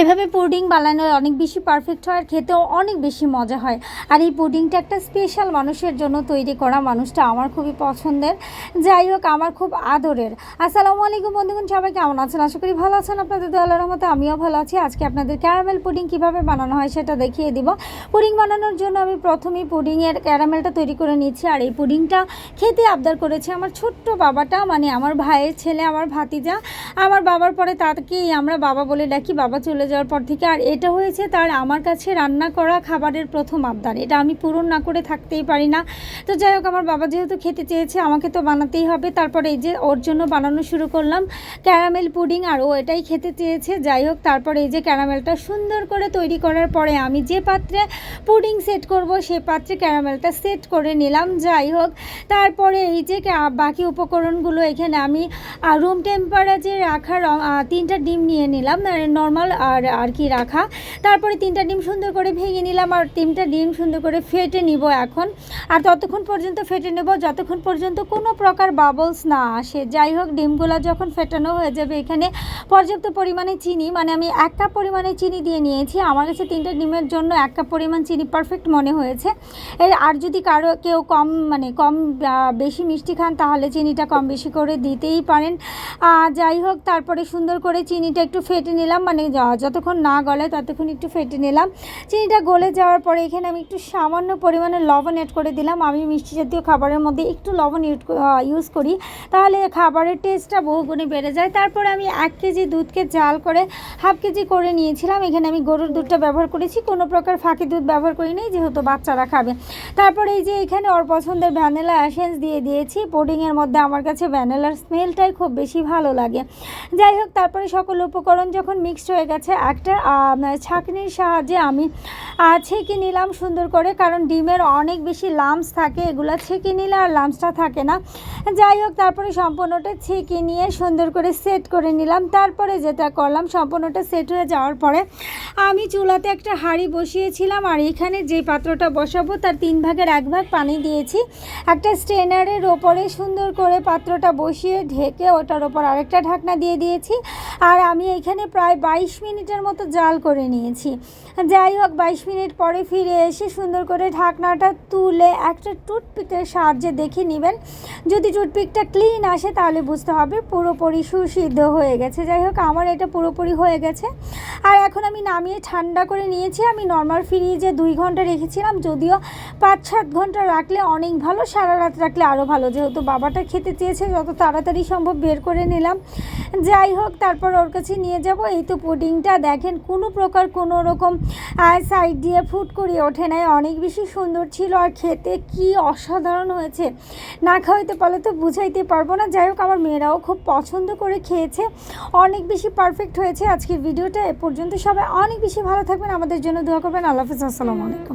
এভাবে পুডিং বানানো অনেক বেশি পারফেক্ট হয়, আর খেতেও অনেক বেশি মজা হয়। আর এই পুডিংটা একটা স্পেশাল মানুষের জন্য তৈরি করা মানুষটা আমার খুবই পছন্দের। যাই হোক, আমার খুব আদরের। আসসালামু আলাইকুম বন্ধুগণ, সবাই কেমন আছেন? আশা করি ভালো আছেন আপনাদের দোয়ালের রহমতে, আমিও ভালো আছি। আজকে আপনাদের ক্যারামেল পুডিং কীভাবে বানানো হয় সেটা দেখিয়ে দিব। পুডিং বানানোর জন্য আমি প্রথমেই পুডিংয়ের ক্যারামেলটা তৈরি করে নিচ্ছি আর এই পুডিংটা খেতে আবদার করেছে আমার ছোট্ট বাবাটা মানে আমার ভাইয়ের ছেলে, আমার ভাতিজা। আমার বাবার পরে তাকেই আমরা বাবা বলে ডাকি, বাবা চলে যাওয়ার পর থেকে আর এটা হয়েছে তার আমার কাছে রান্না করা খাবারের প্রথম আবদার। এটা আমি পূরণ না করে থাকতেই পারি না। তো যাই হোক, আমার বাবা যেহেতু খেতে চেয়েছে, আমাকে তো বানাতেই হবে। তারপরে এই যে ওর জন্য বানানো শুরু করলাম ক্যারামেল পুডিং আর ও এটাই খেতে চেয়েছে। যাই হোক, তারপরে এই যে ক্যারামেলটা সুন্দর করে তৈরি করার পরে আমি যে পাত্রে পুডিং সেট করব, সে পাত্রে ক্যারামেলটা সেট করে নিলাম। যাই হোক, তারপরে এই যে বাকি উপকরণগুলো এখানে আমি রুম টেম্পারেচারে রাখার তিনটা ডিম নিয়ে নিলাম। নর্মাল আর আর কি রাখা। তারপরে তিনটা ডিম সুন্দর করে ভেঙে নিলাম আর তিনটা ডিম সুন্দর করে ফেটে নিব এখন। আর ততক্ষণ পর্যন্ত ফেটে নেব, যতক্ষণ পর্যন্ত কোনো প্রকার বাবলস না আসে। যাই হোক, ডিমগুলো যখন ফেটানো হয়ে যাবে এখানে, পর্যাপ্ত পরিমাণে চিনি মানে আমি এক কাপ পরিমাণে চিনি দিয়ে নিয়েছি। আমার কাছে তিনটা ডিমের জন্য এক কাপ পরিমাণ চিনি পারফেক্ট মনে হয়েছে। এর, আর যদি কারও, কেউ কম মানে কম বেশি মিষ্টি খান, তাহলে চিনিটা কম বেশি করে দিতেই পারেন। যাই হোক, তারপরে সুন্দর করে চিনিটা একটু ফেটে নিলাম মানে যতক্ষণ না গলে ততক্ষণ একটু ফেটে নিলাম। চিনিটা গলে যাওয়ার পরে এখানে আমি একটু সামান্য পরিমাণে লবণ অ্যাড করে দিলাম। আমি মিষ্টি জাতীয় খাবারের মধ্যে একটু লবণ ইউজ করি। তাহলে খাবারের টেস্টটা বহুগুণে বেড়ে যায়। তারপরে আমি এক কেজি দুধকে জাল করে হাফ কেজি করে নিয়েছিলাম। এখানে আমি গরুর দুধটা ব্যবহার করেছি। কোনো প্রকার ফাঁকি দুধ ব্যবহার করি নাই, যেহেতু বাচ্চারা খাবে। তারপরে এই যে এখানে ওর পছন্দের ভ্যানিলা অ্যাসেন্স দিয়ে দিয়েছি। পুডিংয়ের মধ্যে আমার কাছে ভ্যানিলার স্মেলটাই খুব বেশি ভালো লাগে। যাই হোক, তারপরে সকল উপকরণ যখন মিক্সড হয়ে গেছে একটা ছাঁকনির সাহায্যে আমি ছেঁকে নিলাম সুন্দর করে, কারণ ডিমের অনেক বেশি লামস থাকে, এগুলো ছেঁকে নিলে আর লামসটা থাকে না। যাই হোক, তারপরে সম্পূর্ণটা ছেঁকে নিয়ে সুন্দর করে সেট করে নিলাম। তারপরে যেটা করলাম, সম্পূর্ণটা সেট হয়ে যাওয়ার পরে আমি চুলাতে একটা হাঁড়ি বসিয়েছিলাম, আর এখানে যে পাত্রটা বসাবো, তার তিন ভাগের এক ভাগ পানি দিয়েছি। একটা স্ট্রেনারের ওপরে সুন্দর করে পাত্রটা বসিয়ে ঢেকে ওটার ওপর আরেকটা ঢাকনা দিয়ে দিয়েছি। আর আমি এখানে প্রায় বাইশ মিনিটের মতো জাল করে নিয়েছি। যাই হোক, বাইশ মিনিট পরে ফিরে এসে সুন্দর করে ঢাকনাটা তুলে একটা টুথপিকের সাহায্যে দেখে নেবেন। যদি টুথপিকটা ক্লিন আসে, তাহলে বুঝতে হবে পুরোপুরি সুসিদ্ধ হয়ে গেছে। যাই হোক, আমার এটা পুরোপুরি হয়ে গেছে। আর এখন আমি নামিয়ে ঠান্ডা করে নিয়েছি। আমি নর্মাল ফ্রিজে দুই ঘণ্টা রেখেছিলাম। যদিও পাঁচ সাত ঘণ্টা রাখলে অনেক ভালো, সারা রাত রাখলে আরও ভালো। যেহেতু বাবাটা খেতে চেয়েছে, যত তাড়াতাড়ি সম্ভব বের করে নিলাম। যাই হোক, তারপর ওর কাছে নিয়ে যাব। এই তো পুডিংটা দেখেন, কোনো প্রকার কোনো রকম সাইড দিয়ে ফুট করিয়ে ওঠে নাই। অনেক বেশি সুন্দর ছিল আর খেতে কি অসাধারণ হয়েছে। না খাওয়াইতে পারলে তো বুঝাইতে পারব না। যাই হোক, আমার মেয়েরাও খুব পছন্দ করে খেয়েছে। অনেক বেশি পারফেক্ট হয়েছে আজকের ভিডিওটা। এ পর্যন্ত সবাই অনেক বেশি ভালো থাকবেন। আমাদের জন্য দোয়া করবেন। আল্লাহ হাফিজ। আসসালামু আলাইকুম।